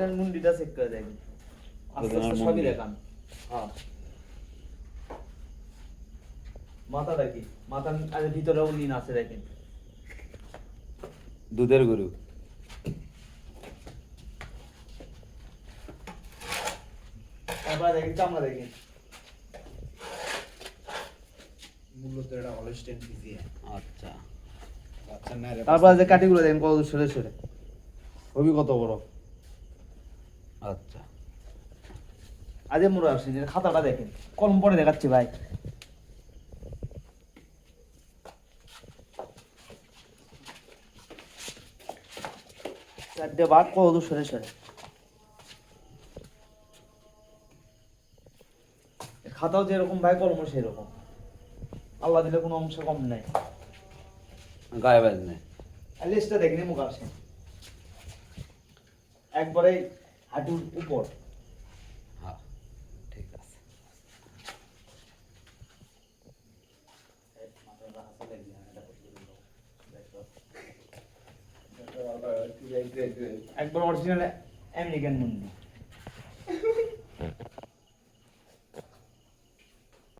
Original মুন্ডিটা check করে দেখেন। আস্তে আস্তে সবই। দেখান। হ্যাঁ। মাথাটা কি? মাথার আরে ভিতরে উলিন আছে দেখেন। দুধের গরু। তারপরে দেখেন চামড়া দেখেন। মূলত এটা হলস্টেন ফিজিয়ান আচ্ছা। তারপরে যে কাটিগুলো দেখেন কত সরে সরে। খুবই কত বড়? আচ্ছা। আজে মোড়া আসেন খাতাটা দেখেন। কলম পরে দেখাচ্ছি ভাই। চারটে বাঘ কত সরে সরে। খাতাও যেরকম ভাই কলমও সেরকম। আল্লাহ দিলে কোনো অংশ কম নাই। গায়ে বাজ নেই। লিস্টটা দেখেনি মুখ আসে একবারে হাঁটুর উপর। হ্যাঁ ঠিক আছে। একবার অরিজিনাল আমেরিকান মুন্ডি।